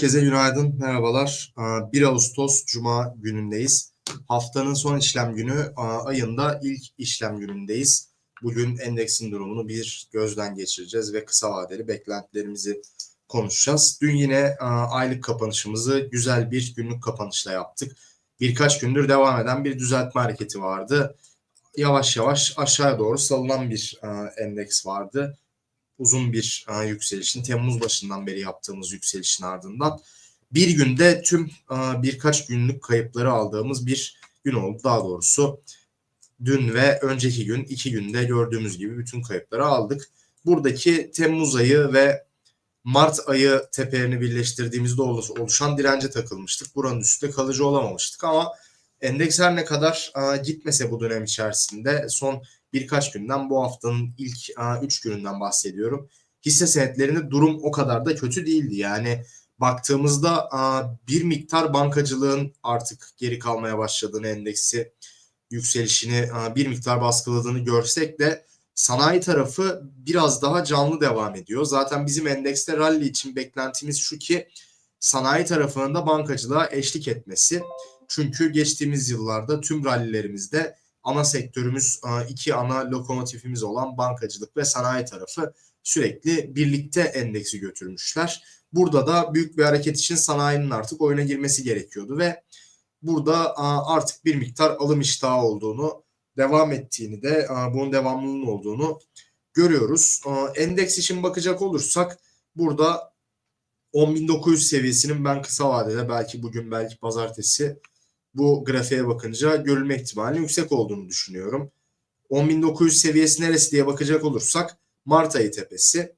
Herkese günaydın, merhabalar. Aa, 1 Ağustos Cuma günündeyiz. Haftanın son işlem günü, ayında ilk işlem günündeyiz. Bugün endeksin durumunu bir gözden geçireceğiz ve kısa vadeli beklentilerimizi konuşacağız. Dün yine aylık kapanışımızı güzel bir günlük kapanışla yaptık. Birkaç gündür devam eden bir düzeltme hareketi vardı. Yavaş yavaş aşağıya doğru salınan bir endeks vardı uzun bir e, yükselişin Temmuz başından beri yaptığımız yükselişin ardından bir günde tüm e, birkaç günlük kayıpları aldığımız bir gün oldu. Daha doğrusu dün ve önceki gün iki günde gördüğümüz gibi bütün kayıpları aldık. Buradaki Temmuz ayı ve Mart ayı tepelerini birleştirdiğimizde oluşan dirence takılmıştık. Buranın üstünde kalıcı olamamıştık ama endeks her ne kadar e, gitmese bu dönem içerisinde son birkaç günden bu haftanın ilk 3 gününden bahsediyorum. Hisse senetlerinde durum o kadar da kötü değildi. Yani baktığımızda bir miktar bankacılığın artık geri kalmaya başladığını endeksi yükselişini bir miktar baskıladığını görsek de sanayi tarafı biraz daha canlı devam ediyor. Zaten bizim endekste rally için beklentimiz şu ki sanayi tarafının da bankacılığa eşlik etmesi. Çünkü geçtiğimiz yıllarda tüm rallilerimizde ana sektörümüz iki ana lokomotifimiz olan bankacılık ve sanayi tarafı sürekli birlikte endeksi götürmüşler. Burada da büyük bir hareket için sanayinin artık oyuna girmesi gerekiyordu ve burada artık bir miktar alım iştahı olduğunu, devam ettiğini de bunun devamlılığının olduğunu görüyoruz. Endeks için bakacak olursak burada 10.900 seviyesinin ben kısa vadede belki bugün belki pazartesi bu grafiğe bakınca görülme ihtimali yüksek olduğunu düşünüyorum. 10.900 seviyesi neresi diye bakacak olursak Mart ayı tepesi.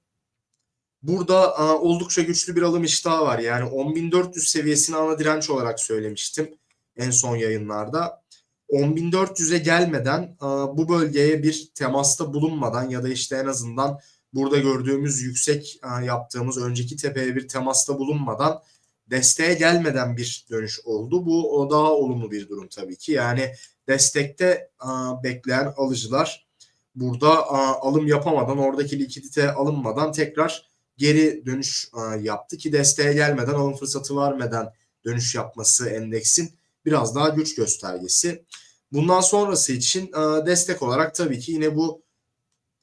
Burada a, oldukça güçlü bir alım iştahı var. Yani 10.400 seviyesini ana direnç olarak söylemiştim en son yayınlarda. 10.400'e gelmeden a, bu bölgeye bir temasta bulunmadan ya da işte en azından burada gördüğümüz yüksek a, yaptığımız önceki tepeye bir temasta bulunmadan desteğe gelmeden bir dönüş oldu. Bu o daha olumlu bir durum tabii ki. Yani destekte a, bekleyen alıcılar burada a, alım yapamadan oradaki likidite alınmadan tekrar geri dönüş a, yaptı ki desteğe gelmeden alım fırsatı vermeden dönüş yapması endeksin biraz daha güç göstergesi. Bundan sonrası için a, destek olarak tabii ki yine bu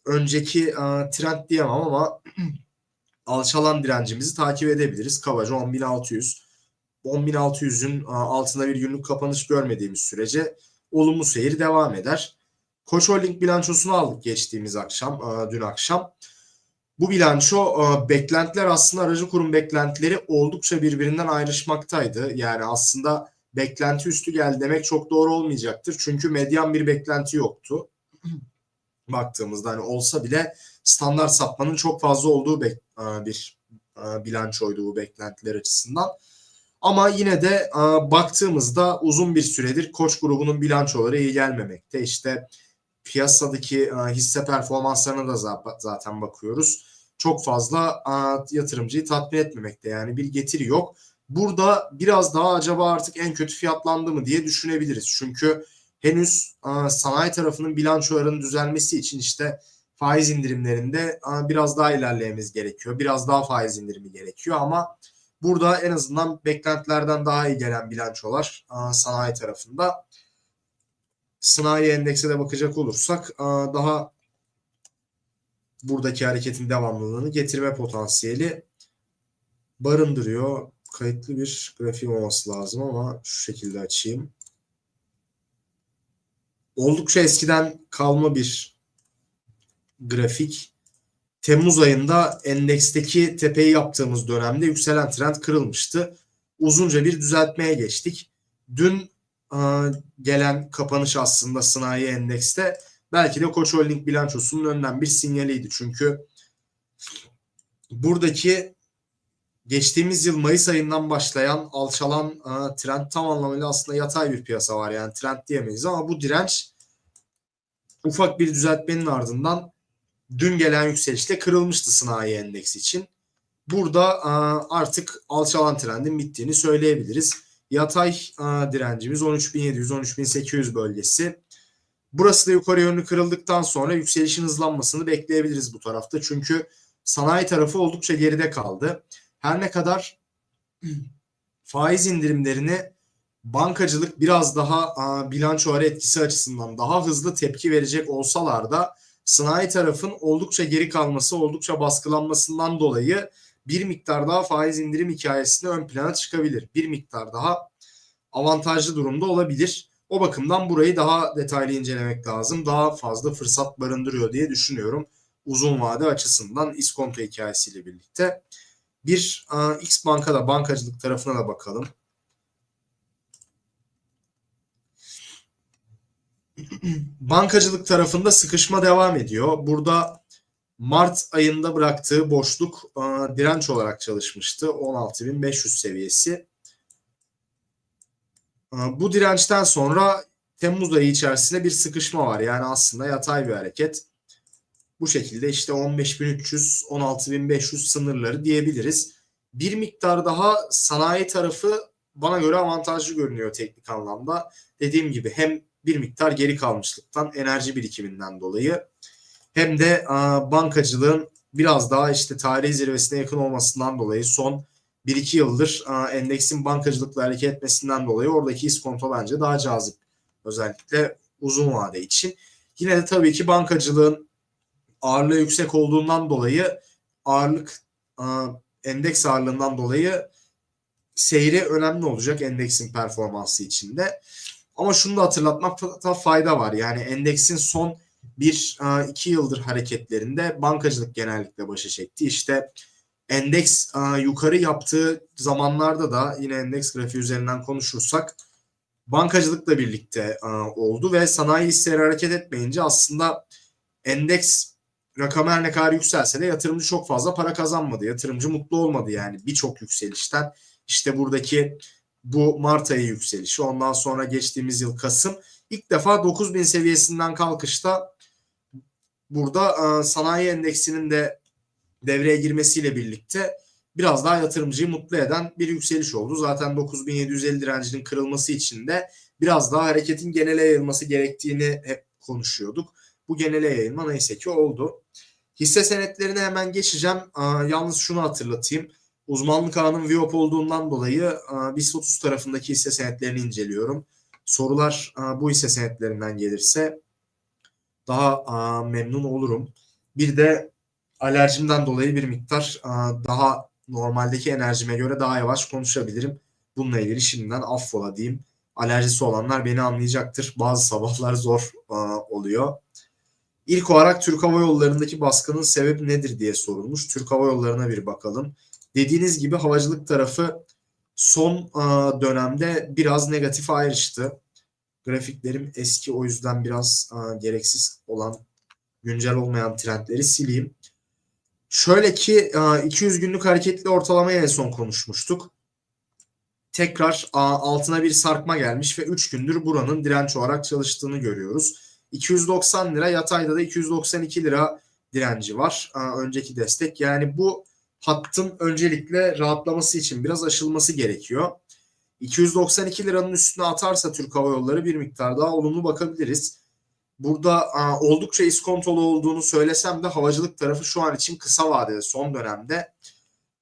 önceki a, trend diyemem ama alçalan direncimizi takip edebiliriz. Kabaca 10.600. 10.600'ün altında bir günlük kapanış görmediğimiz sürece olumlu seyir devam eder. Koç Holding bilançosunu aldık geçtiğimiz akşam, dün akşam. Bu bilanço beklentiler aslında aracı kurum beklentileri oldukça birbirinden ayrışmaktaydı. Yani aslında beklenti üstü geldi demek çok doğru olmayacaktır. Çünkü medyan bir beklenti yoktu. Baktığımızda hani olsa bile standart sapmanın çok fazla olduğu bir bilançoydu bu beklentiler açısından. Ama yine de baktığımızda uzun bir süredir Koç grubunun bilançoları iyi gelmemekte. İşte piyasadaki hisse performanslarına da zaten bakıyoruz. Çok fazla yatırımcıyı tatmin etmemekte. Yani bir getiri yok. Burada biraz daha acaba artık en kötü fiyatlandı mı diye düşünebiliriz. Çünkü henüz sanayi tarafının bilançolarının düzelmesi için işte faiz indirimlerinde biraz daha ilerlememiz gerekiyor. Biraz daha faiz indirimi gerekiyor ama burada en azından beklentilerden daha iyi gelen bilançolar sanayi tarafında. Sanayi endekse de bakacak olursak daha buradaki hareketin devamlılığını getirme potansiyeli barındırıyor. Kayıtlı bir grafiğim olması lazım ama şu şekilde açayım. Oldukça eskiden kalma bir grafik Temmuz ayında endeksteki tepeyi yaptığımız dönemde yükselen trend kırılmıştı. Uzunca bir düzeltmeye geçtik. Dün a, gelen kapanış aslında sanayi endekste belki de Koç Holding bilançosunun önden bir sinyaliydi. Çünkü buradaki geçtiğimiz yıl Mayıs ayından başlayan alçalan a, trend tam anlamıyla aslında yatay bir piyasa var. Yani trend diyemeyiz ama bu direnç ufak bir düzeltmenin ardından dün gelen yükselişte kırılmıştı sanayi endeksi için. Burada artık alçalan trendin bittiğini söyleyebiliriz. Yatay direncimiz 13.700-13.800 bölgesi. Burası da yukarı yönlü kırıldıktan sonra yükselişin hızlanmasını bekleyebiliriz bu tarafta. Çünkü sanayi tarafı oldukça geride kaldı. Her ne kadar faiz indirimlerini bankacılık biraz daha a, bilançoları etkisi açısından daha hızlı tepki verecek olsalar da sanayi tarafın oldukça geri kalması, oldukça baskılanmasından dolayı bir miktar daha faiz indirim hikayesinde ön plana çıkabilir. Bir miktar daha avantajlı durumda olabilir. O bakımdan burayı daha detaylı incelemek lazım. Daha fazla fırsat barındırıyor diye düşünüyorum. Uzun vade açısından iskonto hikayesiyle birlikte. Bir X bankada bankacılık tarafına da bakalım. Bankacılık tarafında sıkışma devam ediyor. Burada Mart ayında bıraktığı boşluk e, direnç olarak çalışmıştı. 16.500 seviyesi. E, bu dirençten sonra Temmuz ayı içerisinde bir sıkışma var. Yani aslında yatay bir hareket. Bu şekilde işte 15.300, 16.500 sınırları diyebiliriz. Bir miktar daha sanayi tarafı bana göre avantajlı görünüyor teknik anlamda. Dediğim gibi hem bir miktar geri kalmışlıktan, enerji birikiminden dolayı hem de bankacılığın biraz daha işte tarihi zirvesine yakın olmasından dolayı son 1-2 yıldır endeksin bankacılıkla hareket etmesinden dolayı oradaki iskonto bence daha cazip. Özellikle uzun vade için. Yine de tabii ki bankacılığın ağırlığı yüksek olduğundan dolayı ağırlık endeks ağırlığından dolayı seyri önemli olacak endeksin performansı içinde. Ama şunu da hatırlatmakta fayda var. Yani endeksin son bir iki yıldır hareketlerinde bankacılık genellikle başa çekti. İşte endeks yukarı yaptığı zamanlarda da yine endeks grafiği üzerinden konuşursak bankacılıkla birlikte oldu ve sanayi hisseleri hareket etmeyince aslında endeks rakamı her ne kadar yükselse de yatırımcı çok fazla para kazanmadı. Yatırımcı mutlu olmadı yani birçok yükselişten. İşte buradaki bu Mart ayı yükselişi ondan sonra geçtiğimiz yıl Kasım ilk defa 9000 seviyesinden kalkışta burada e, sanayi endeksinin de devreye girmesiyle birlikte biraz daha yatırımcıyı mutlu eden bir yükseliş oldu. Zaten 9750 direncinin kırılması için de biraz daha hareketin genele yayılması gerektiğini hep konuşuyorduk. Bu genele yayılma neyse ki oldu. Hisse senetlerine hemen geçeceğim. Yalnız şunu hatırlatayım. Uzmanlık alanım Viop olduğundan dolayı BIST 30 tarafındaki hisse senetlerini inceliyorum. Sorular bu hisse senetlerinden gelirse daha memnun olurum. Bir de alerjimden dolayı bir miktar daha normaldeki enerjime göre daha yavaş konuşabilirim. Bununla ilgili şimdiden affola diyeyim. Alerjisi olanlar beni anlayacaktır. Bazı sabahlar zor oluyor. İlk olarak Türk Hava Yolları'ndaki baskının sebebi nedir diye sorulmuş. Türk Hava Yolları'na bir bakalım. Dediğiniz gibi havacılık tarafı son dönemde biraz negatif ayrıştı. Grafiklerim eski o yüzden biraz gereksiz olan güncel olmayan trendleri sileyim. Şöyle ki 200 günlük hareketli ortalamaya en son konuşmuştuk. Tekrar altına bir sarkma gelmiş ve 3 gündür buranın direnç olarak çalıştığını görüyoruz. 290 lira yatayda da 292 lira direnci var. Önceki destek. Yani bu hattın öncelikle rahatlaması için biraz aşılması gerekiyor. 292 liranın üstüne atarsa Türk Hava Yolları bir miktar daha olumlu bakabiliriz. Burada a, oldukça iskontolu olduğunu söylesem de havacılık tarafı şu an için kısa vadede son dönemde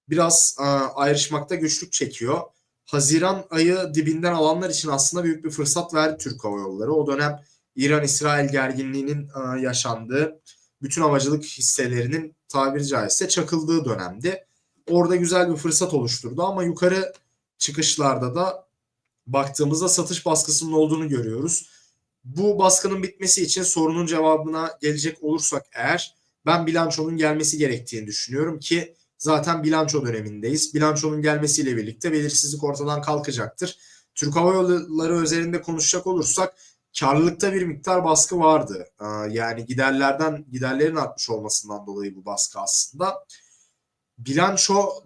biraz a, ayrışmakta güçlük çekiyor. Haziran ayı dibinden alanlar için aslında büyük bir fırsat verdi Türk Hava Yolları. O dönem İran-İsrail gerginliğinin a, yaşandığı bütün havacılık hisselerinin tabiri caizse çakıldığı dönemdi. Orada güzel bir fırsat oluşturdu ama yukarı çıkışlarda da baktığımızda satış baskısının olduğunu görüyoruz. Bu baskının bitmesi için sorunun cevabına gelecek olursak eğer ben bilançonun gelmesi gerektiğini düşünüyorum ki zaten bilanço dönemindeyiz. Bilançonun gelmesiyle birlikte belirsizlik ortadan kalkacaktır. Türk Hava Yolları üzerinde konuşacak olursak karlılıkta bir miktar baskı vardı. Yani giderlerden giderlerin artmış olmasından dolayı bu baskı aslında. Bilanço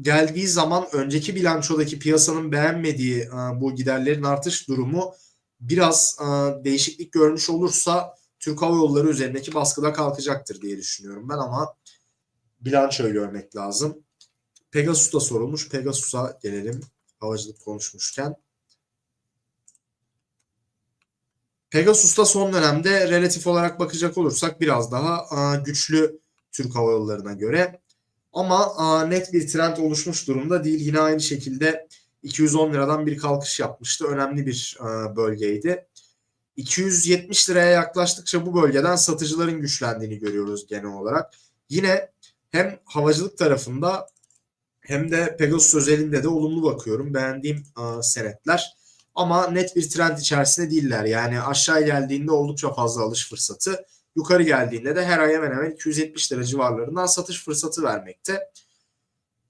geldiği zaman önceki bilançodaki piyasanın beğenmediği bu giderlerin artış durumu biraz değişiklik görmüş olursa Türk Hava Yolları üzerindeki baskıda kalkacaktır diye düşünüyorum ben ama bilançoyu görmek lazım. Pegasus'ta sorulmuş. Pegasus'a gelelim havacılık konuşmuşken. Pegasus'ta son dönemde relatif olarak bakacak olursak biraz daha güçlü Türk Hava Yolları'na göre. Ama net bir trend oluşmuş durumda değil. Yine aynı şekilde 210 liradan bir kalkış yapmıştı. Önemli bir bölgeydi. 270 liraya yaklaştıkça bu bölgeden satıcıların güçlendiğini görüyoruz genel olarak. Yine hem havacılık tarafında hem de Pegasus özelinde de olumlu bakıyorum. Beğendiğim senetler. Ama net bir trend içerisinde değiller. Yani aşağı geldiğinde oldukça fazla alış fırsatı. Yukarı geldiğinde de her ay hemen hemen 270 lira civarlarından satış fırsatı vermekte.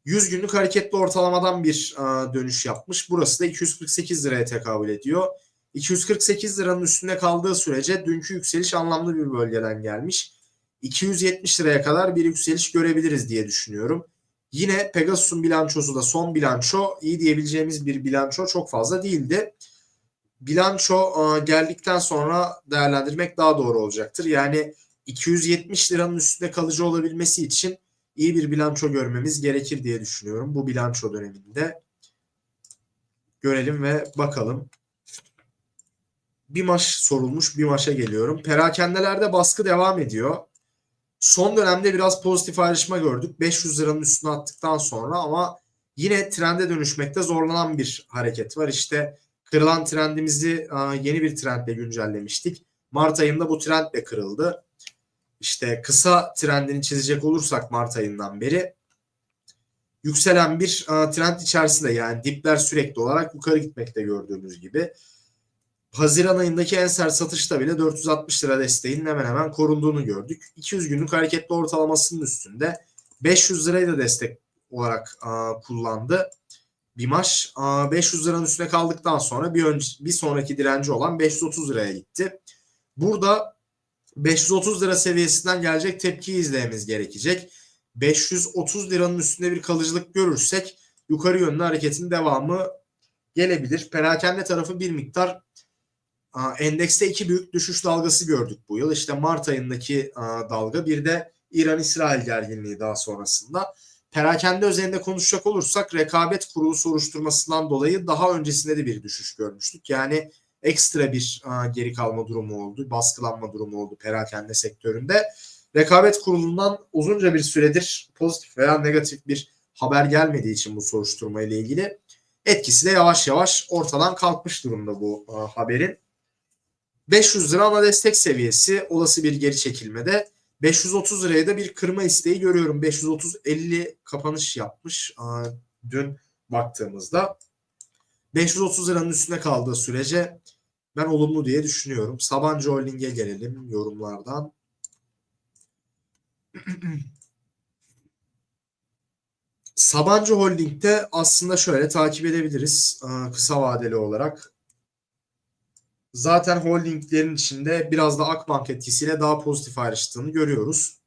100 günlük hareketli ortalamadan bir aa, dönüş yapmış. Burası da 248 liraya tekabül ediyor. 248 liranın üstünde kaldığı sürece dünkü yükseliş anlamlı bir bölgeden gelmiş. 270 liraya kadar bir yükseliş görebiliriz diye düşünüyorum. Yine Pegasus'un bilançosu da son bilanço iyi diyebileceğimiz bir bilanço çok fazla değildi. Bilanço e, geldikten sonra değerlendirmek daha doğru olacaktır. Yani 270 liranın üstünde kalıcı olabilmesi için iyi bir bilanço görmemiz gerekir diye düşünüyorum. Bu bilanço döneminde görelim ve bakalım. Bir maç sorulmuş, bir maça geliyorum. Perakendelerde baskı devam ediyor. Son dönemde biraz pozitif ayrışma gördük. 500 liranın üstüne attıktan sonra ama yine trende dönüşmekte zorlanan bir hareket var. İşte kırılan trendimizi yeni bir trendle güncellemiştik. Mart ayında bu trend de kırıldı. İşte kısa trendini çizecek olursak Mart ayından beri yükselen bir trend içerisinde yani dipler sürekli olarak yukarı gitmekte gördüğümüz gibi. Haziran ayındaki en sert satışta bile 460 lira desteğinin hemen hemen korunduğunu gördük. 200 günlük hareketli ortalamasının üstünde 500 lirayı da destek olarak a, kullandı. Bimaş a, 500 liranın üstüne kaldıktan sonra bir, önce, bir sonraki direnci olan 530 liraya gitti. Burada 530 lira seviyesinden gelecek tepkiyi izlememiz gerekecek. 530 liranın üstünde bir kalıcılık görürsek yukarı yönlü hareketin devamı gelebilir. Perakende tarafı bir miktar endekste iki büyük düşüş dalgası gördük bu yıl. İşte Mart ayındaki dalga bir de İran-İsrail gerginliği daha sonrasında. Perakende özelinde konuşacak olursak rekabet kurulu soruşturmasından dolayı daha öncesinde de bir düşüş görmüştük. Yani ekstra bir geri kalma durumu oldu, baskılanma durumu oldu perakende sektöründe. Rekabet kurulundan uzunca bir süredir pozitif veya negatif bir haber gelmediği için bu soruşturma ile ilgili etkisi de yavaş yavaş ortadan kalkmış durumda bu haberin. 500 lira ana destek seviyesi olası bir geri çekilmede. 530 liraya da bir kırma isteği görüyorum. 530 50 kapanış yapmış dün baktığımızda. 530 liranın üstüne kaldığı sürece ben olumlu diye düşünüyorum. Sabancı Holding'e gelelim yorumlardan. Sabancı Holding'de aslında şöyle takip edebiliriz kısa vadeli olarak zaten holdinglerin içinde biraz da Akbank etkisiyle daha pozitif ayrıştığını görüyoruz.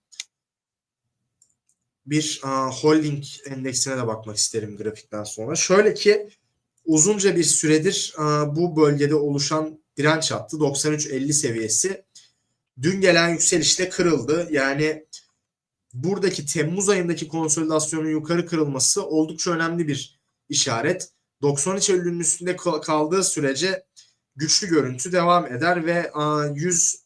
Bir uh, holding endeksine de bakmak isterim grafikten sonra. Şöyle ki uzunca bir süredir uh, bu bölgede oluşan direnç hattı 93.50 seviyesi dün gelen yükselişte kırıldı. Yani buradaki Temmuz ayındaki konsolidasyonun yukarı kırılması oldukça önemli bir işaret. 93.50'nin üstünde kaldığı sürece güçlü görüntü devam eder ve 100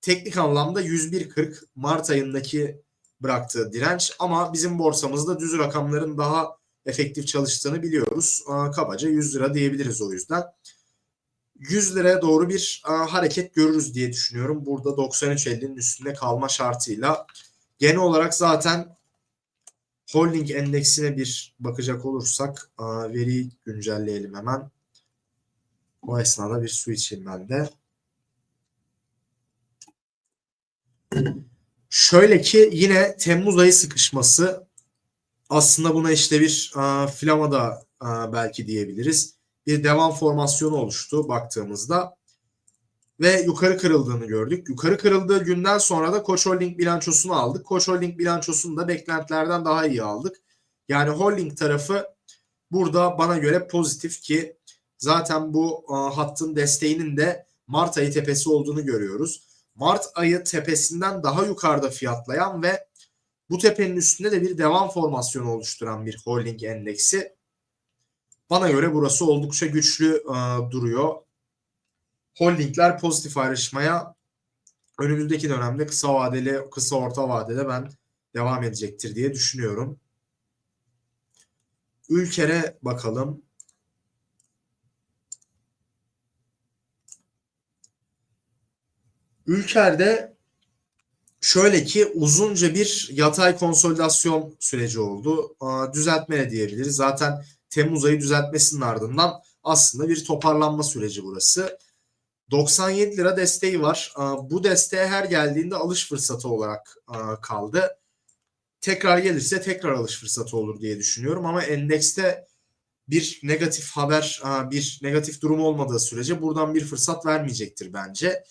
teknik anlamda 101.40 Mart ayındaki bıraktığı direnç ama bizim borsamızda düz rakamların daha efektif çalıştığını biliyoruz. Kabaca 100 lira diyebiliriz o yüzden. 100 liraya doğru bir hareket görürüz diye düşünüyorum. Burada 93.50'nin üstünde kalma şartıyla. Genel olarak zaten holding endeksine bir bakacak olursak veriyi güncelleyelim hemen. O esnada bir su içeyim ben de. Şöyle ki yine Temmuz ayı sıkışması aslında buna işte bir a, flama da a, belki diyebiliriz. Bir devam formasyonu oluştu baktığımızda ve yukarı kırıldığını gördük. Yukarı kırıldığı günden sonra da Koç Holding bilançosunu aldık. Koç Holding bilançosunu da beklentilerden daha iyi aldık. Yani holding tarafı burada bana göre pozitif ki Zaten bu a, hattın desteğinin de Mart ayı tepesi olduğunu görüyoruz. Mart ayı tepesinden daha yukarıda fiyatlayan ve bu tepenin üstünde de bir devam formasyonu oluşturan bir holding endeksi. Bana göre burası oldukça güçlü a, duruyor. Holdingler pozitif ayrışmaya önümüzdeki dönemde kısa vadeli, kısa orta vadede ben devam edecektir diye düşünüyorum. Ülker'e bakalım. Ülker'de şöyle ki uzunca bir yatay konsolidasyon süreci oldu. Düzeltme diyebiliriz. Zaten Temmuz ayı düzeltmesinin ardından aslında bir toparlanma süreci burası. 97 lira desteği var. Bu desteğe her geldiğinde alış fırsatı olarak kaldı. Tekrar gelirse tekrar alış fırsatı olur diye düşünüyorum ama endekste bir negatif haber, bir negatif durum olmadığı sürece buradan bir fırsat vermeyecektir bence.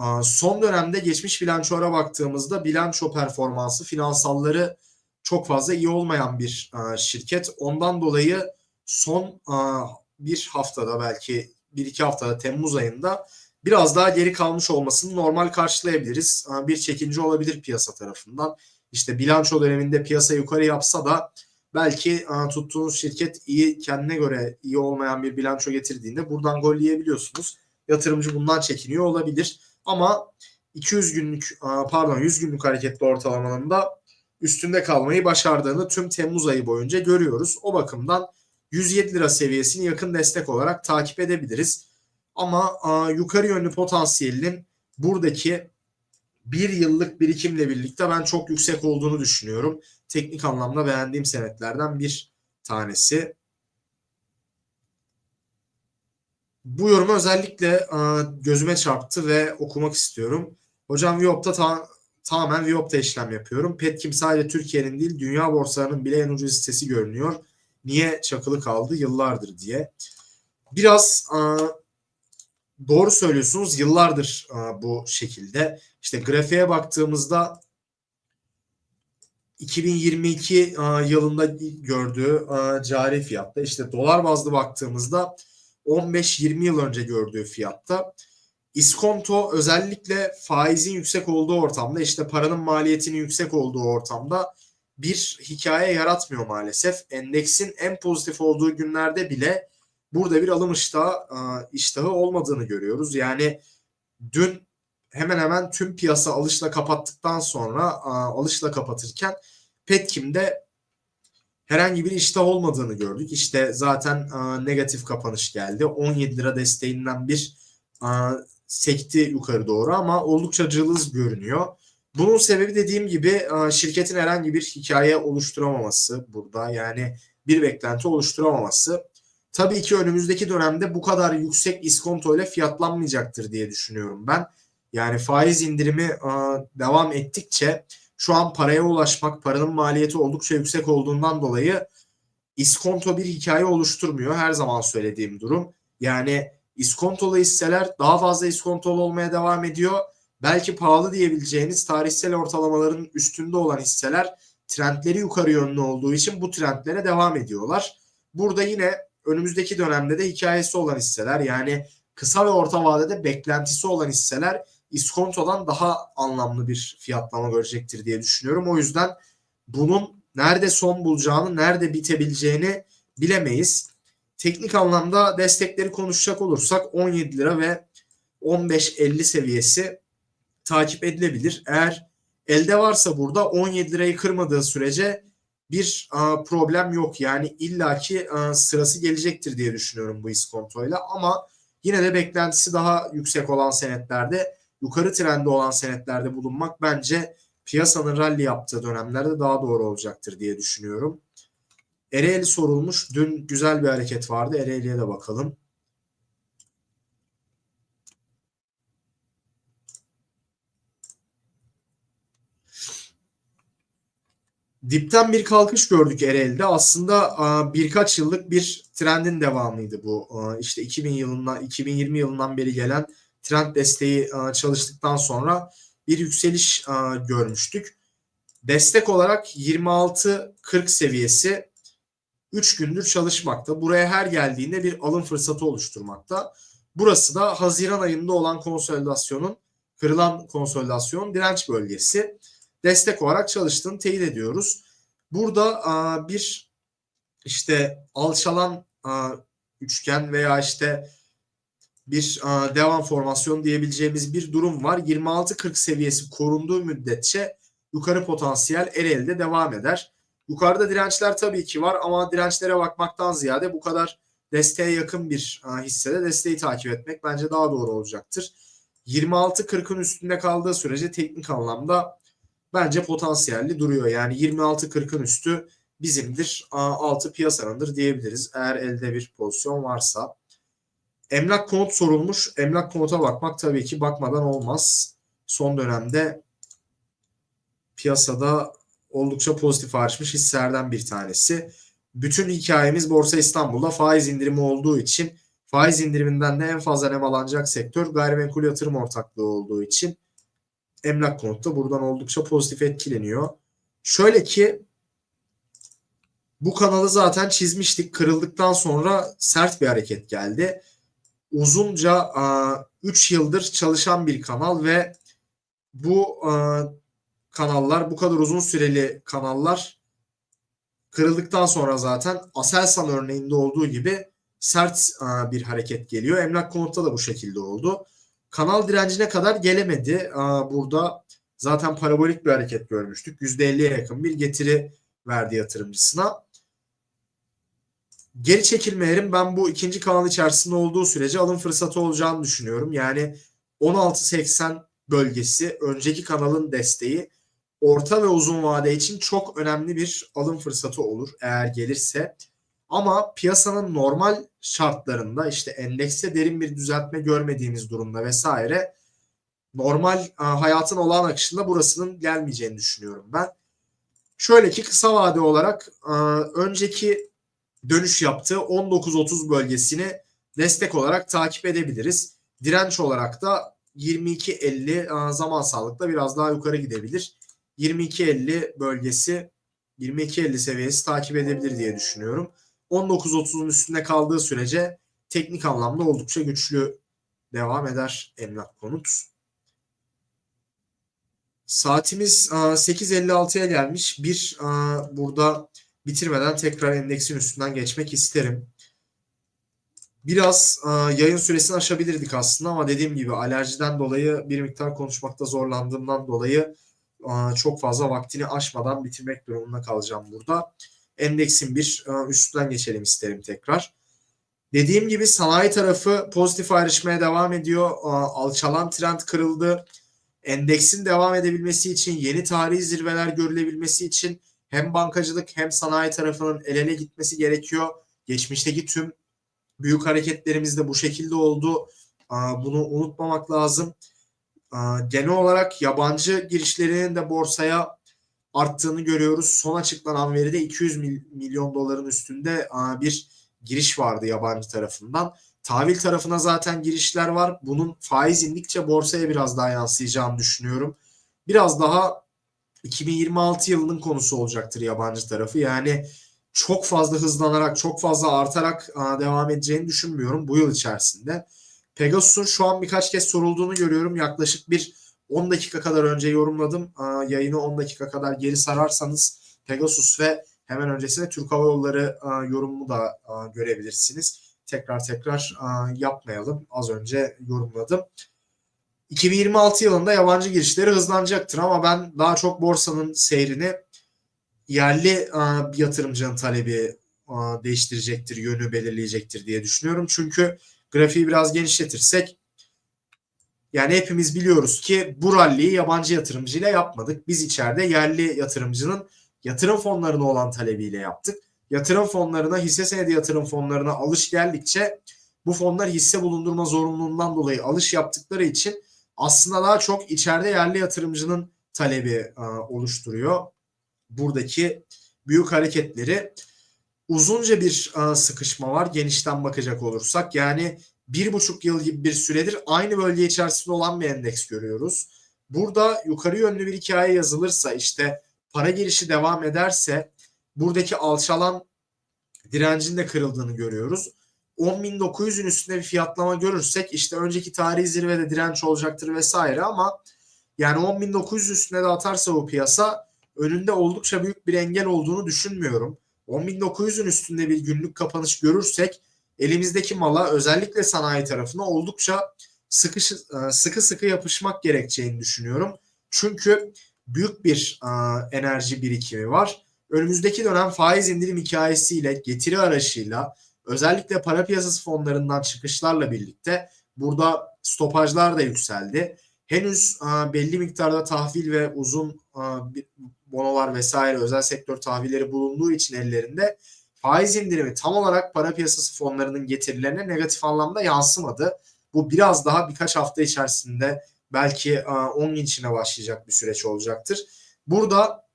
Aa, Son dönemde geçmiş bilançolara baktığımızda bilanço performansı, finansalları çok fazla iyi olmayan bir aa, şirket. Ondan dolayı son aa, bir haftada belki bir iki haftada Temmuz ayında biraz daha geri kalmış olmasını normal karşılayabiliriz. Aa, Bir çekince olabilir piyasa tarafından. İşte bilanço döneminde piyasa yukarı yapsa da belki tuttuğunuz şirket iyi kendine göre iyi olmayan bir bilanço getirdiğinde buradan gol yiyebiliyorsunuz. Yatırımcı bundan çekiniyor olabilir. Ama 200 günlük pardon 100 günlük hareketli ortalamanında üstünde kalmayı başardığını tüm Temmuz ayı boyunca görüyoruz. O bakımdan 107 lira seviyesini yakın destek olarak takip edebiliriz. Ama aa, yukarı yönlü potansiyelinin buradaki bir yıllık birikimle birlikte ben çok yüksek olduğunu düşünüyorum. Teknik anlamda beğendiğim senetlerden bir tanesi. Bu yorumu özellikle aa, gözüme çarptı ve okumak istiyorum. Hocam Viop'ta ta- tamamen Viop'ta işlem yapıyorum. Petkim sadece Türkiye'nin değil dünya borsalarının bile en ucuz sitesi görünüyor. Niye çakılı kaldı yıllardır diye. Biraz aa, doğru söylüyorsunuz yıllardır aa, bu şekilde. İşte grafiğe baktığımızda 2022 aa, yılında gördüğü cari fiyatta işte dolar bazlı baktığımızda 15-20 yıl önce gördüğü fiyatta. İskonto özellikle faizin yüksek olduğu ortamda işte paranın maliyetinin yüksek olduğu ortamda bir hikaye yaratmıyor maalesef. Endeksin en pozitif olduğu günlerde bile burada bir alım iştahı, aa, iştahı olmadığını görüyoruz. Yani dün hemen hemen tüm piyasa alışla kapattıktan sonra aa, alışla kapatırken Petkim'de herhangi bir iştah olmadığını gördük. İşte zaten aa, negatif kapanış geldi. 17 lira desteğinden bir aa, sekti yukarı doğru ama oldukça cılız görünüyor. Bunun sebebi dediğim gibi şirketin herhangi bir hikaye oluşturamaması burada. Yani bir beklenti oluşturamaması. Tabii ki önümüzdeki dönemde bu kadar yüksek iskonto ile fiyatlanmayacaktır diye düşünüyorum ben. Yani faiz indirimi devam ettikçe şu an paraya ulaşmak, paranın maliyeti oldukça yüksek olduğundan dolayı iskonto bir hikaye oluşturmuyor. Her zaman söylediğim durum. Yani iskontolu hisseler daha fazla iskontolu olmaya devam ediyor. Belki pahalı diyebileceğiniz tarihsel ortalamaların üstünde olan hisseler trendleri yukarı yönlü olduğu için bu trendlere devam ediyorlar. Burada yine önümüzdeki dönemde de hikayesi olan hisseler yani kısa ve orta vadede beklentisi olan hisseler iskontodan daha anlamlı bir fiyatlama görecektir diye düşünüyorum. O yüzden bunun nerede son bulacağını, nerede bitebileceğini bilemeyiz. Teknik anlamda destekleri konuşacak olursak 17 lira ve 15.50 seviyesi takip edilebilir. Eğer elde varsa burada 17 lirayı kırmadığı sürece bir a, problem yok. Yani illaki a, sırası gelecektir diye düşünüyorum bu iskontoyla ama yine de beklentisi daha yüksek olan senetlerde yukarı trende olan senetlerde bulunmak bence piyasanın rally yaptığı dönemlerde daha doğru olacaktır diye düşünüyorum. Ereğli sorulmuş. Dün güzel bir hareket vardı. Ereğli'ye de bakalım. Dipten bir kalkış gördük Ereğli'de. Aslında birkaç yıllık bir trendin devamıydı bu. İşte 2000 yılından 2020 yılından beri gelen trend desteği a, çalıştıktan sonra bir yükseliş a, görmüştük. Destek olarak 26-40 seviyesi 3 gündür çalışmakta. Buraya her geldiğinde bir alım fırsatı oluşturmakta. Burası da Haziran ayında olan konsolidasyonun kırılan konsolidasyon direnç bölgesi destek olarak çalıştığını teyit ediyoruz. Burada a, bir işte alçalan üçgen veya işte bir a, devam formasyon diyebileceğimiz bir durum var. 26-40 seviyesi korunduğu müddetçe yukarı potansiyel Ereğli'de devam eder. Yukarıda dirençler tabii ki var ama dirençlere bakmaktan ziyade bu kadar desteğe yakın bir e, hissede desteği takip etmek bence daha doğru olacaktır. 26.40'ın üstünde kaldığı sürece teknik anlamda bence potansiyelli duruyor. Yani 26.40'ın üstü bizimdir, altı piyasanındır diyebiliriz. Eğer elde bir pozisyon varsa. Emlak konut sorulmuş. Emlak konuta bakmak tabii ki bakmadan olmaz. Son dönemde piyasada oldukça pozitif ayrışmış hisselerden bir tanesi. Bütün hikayemiz Borsa İstanbul'da faiz indirimi olduğu için faiz indiriminden de en fazla nemalanacak sektör gayrimenkul yatırım ortaklığı olduğu için emlak konutu da buradan oldukça pozitif etkileniyor. Şöyle ki bu kanalı zaten çizmiştik. Kırıldıktan sonra sert bir hareket geldi. Uzunca 3 yıldır çalışan bir kanal ve bu kanallar bu kadar uzun süreli kanallar kırıldıktan sonra zaten Aselsan örneğinde olduğu gibi sert bir hareket geliyor. Emlak konutta da bu şekilde oldu. Kanal direncine kadar gelemedi. Burada zaten parabolik bir hareket görmüştük. %50'ye yakın bir getiri verdi yatırımcısına. Geri çekilmelerin ben bu ikinci kanal içerisinde olduğu sürece alım fırsatı olacağını düşünüyorum. Yani 16.80 bölgesi önceki kanalın desteği orta ve uzun vade için çok önemli bir alım fırsatı olur eğer gelirse. Ama piyasanın normal şartlarında işte endekste derin bir düzeltme görmediğimiz durumda vesaire normal hayatın olağan akışında burasının gelmeyeceğini düşünüyorum ben. Şöyle ki kısa vade olarak önceki dönüş yaptığı 19-30 bölgesini destek olarak takip edebiliriz. Direnç olarak da 22-50 zaman sağlıkla biraz daha yukarı gidebilir. 22-50 bölgesi 22-50 seviyesi takip edebilir diye düşünüyorum. 19-30'un üstünde kaldığı sürece teknik anlamda oldukça güçlü devam eder emlak konut. Saatimiz 8.56'ya gelmiş. Bir burada bitirmeden tekrar endeksin üstünden geçmek isterim. Biraz yayın süresini aşabilirdik aslında ama dediğim gibi alerjiden dolayı bir miktar konuşmakta zorlandığımdan dolayı çok fazla vaktini aşmadan bitirmek durumunda kalacağım burada. Endeksin bir üstünden geçelim isterim tekrar. Dediğim gibi sanayi tarafı pozitif ayrışmaya devam ediyor. Alçalan trend kırıldı. Endeksin devam edebilmesi için yeni tarihi zirveler görülebilmesi için hem bankacılık hem sanayi tarafının el ele gitmesi gerekiyor. Geçmişteki tüm büyük hareketlerimiz de bu şekilde oldu. Bunu unutmamak lazım. Genel olarak yabancı girişlerinin de borsaya arttığını görüyoruz. Son açıklanan veride 200 milyon doların üstünde bir giriş vardı yabancı tarafından. Tahvil tarafına zaten girişler var. Bunun faiz indikçe borsaya biraz daha yansıyacağını düşünüyorum. Biraz daha 2026 yılının konusu olacaktır yabancı tarafı. Yani çok fazla hızlanarak, çok fazla artarak devam edeceğini düşünmüyorum bu yıl içerisinde. Pegasus'un şu an birkaç kez sorulduğunu görüyorum. Yaklaşık bir 10 dakika kadar önce yorumladım. Yayını 10 dakika kadar geri sararsanız Pegasus ve hemen öncesinde Türk Hava Yolları yorumumu da görebilirsiniz. Tekrar tekrar yapmayalım. Az önce yorumladım. 2026 yılında yabancı girişleri hızlanacaktır ama ben daha çok borsanın seyrini yerli yatırımcının talebi değiştirecektir, yönü belirleyecektir diye düşünüyorum. Çünkü grafiği biraz genişletirsek yani hepimiz biliyoruz ki bu ralliyi yabancı yatırımcıyla yapmadık. Biz içeride yerli yatırımcının yatırım fonlarına olan talebiyle yaptık. Yatırım fonlarına, hisse senedi yatırım fonlarına alış geldikçe bu fonlar hisse bulundurma zorunluluğundan dolayı alış yaptıkları için aslında daha çok içeride yerli yatırımcının talebi e, oluşturuyor. Buradaki büyük hareketleri uzunca bir e, sıkışma var genişten bakacak olursak. Yani bir buçuk yıl gibi bir süredir aynı bölge içerisinde olan bir endeks görüyoruz. Burada yukarı yönlü bir hikaye yazılırsa işte para girişi devam ederse buradaki alçalan direncin de kırıldığını görüyoruz. 10.900'ün üstünde bir fiyatlama görürsek işte önceki tarihi zirvede direnç olacaktır vesaire ama yani 10.900 üstüne de atarsa bu piyasa önünde oldukça büyük bir engel olduğunu düşünmüyorum. 10.900'ün üstünde bir günlük kapanış görürsek elimizdeki mala özellikle sanayi tarafına oldukça sıkı sıkı sıkı yapışmak gerekeceğini düşünüyorum. Çünkü büyük bir enerji birikimi var önümüzdeki dönem faiz indirim hikayesiyle, getiri arayışıyla, özellikle para piyasası fonlarından çıkışlarla birlikte burada stopajlar da yükseldi. Henüz e, belli miktarda tahvil ve uzun e, bonolar vesaire özel sektör tahvilleri bulunduğu için ellerinde faiz indirimi tam olarak para piyasası fonlarının getirilerine negatif anlamda yansımadı. Bu biraz daha birkaç hafta içerisinde belki e, 10 gün içine başlayacak bir süreç olacaktır. Burada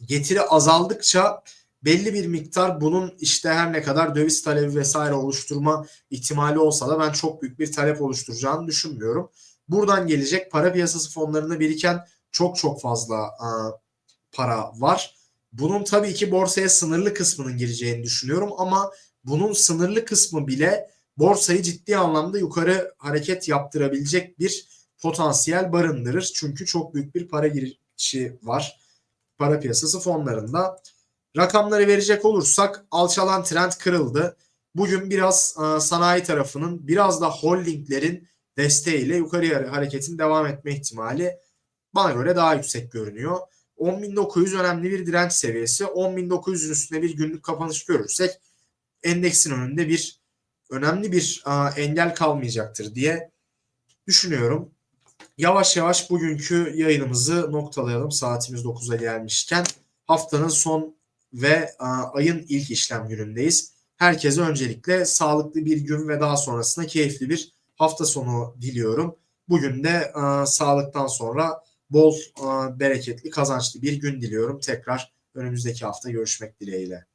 getiri azaldıkça belli bir miktar bunun işte her ne kadar döviz talebi vesaire oluşturma ihtimali olsa da ben çok büyük bir talep oluşturacağını düşünmüyorum. Buradan gelecek para piyasası fonlarında biriken çok çok fazla e, para var. Bunun tabii ki borsaya sınırlı kısmının gireceğini düşünüyorum ama bunun sınırlı kısmı bile borsayı ciddi anlamda yukarı hareket yaptırabilecek bir potansiyel barındırır. Çünkü çok büyük bir para girişi var para piyasası fonlarında. Rakamları verecek olursak alçalan trend kırıldı. Bugün biraz e, sanayi tarafının biraz da holdinglerin desteğiyle yukarı hareketin devam etme ihtimali bana göre daha yüksek görünüyor. 10.900 önemli bir direnç seviyesi. 10.900'ün üstünde bir günlük kapanış görürsek endeksin önünde bir önemli bir e, engel kalmayacaktır diye düşünüyorum. Yavaş yavaş bugünkü yayınımızı noktalayalım. Saatimiz 9'a gelmişken haftanın son ve ayın ilk işlem günündeyiz. Herkese öncelikle sağlıklı bir gün ve daha sonrasında keyifli bir hafta sonu diliyorum. Bugün de sağlıktan sonra bol, bereketli, kazançlı bir gün diliyorum. Tekrar önümüzdeki hafta görüşmek dileğiyle.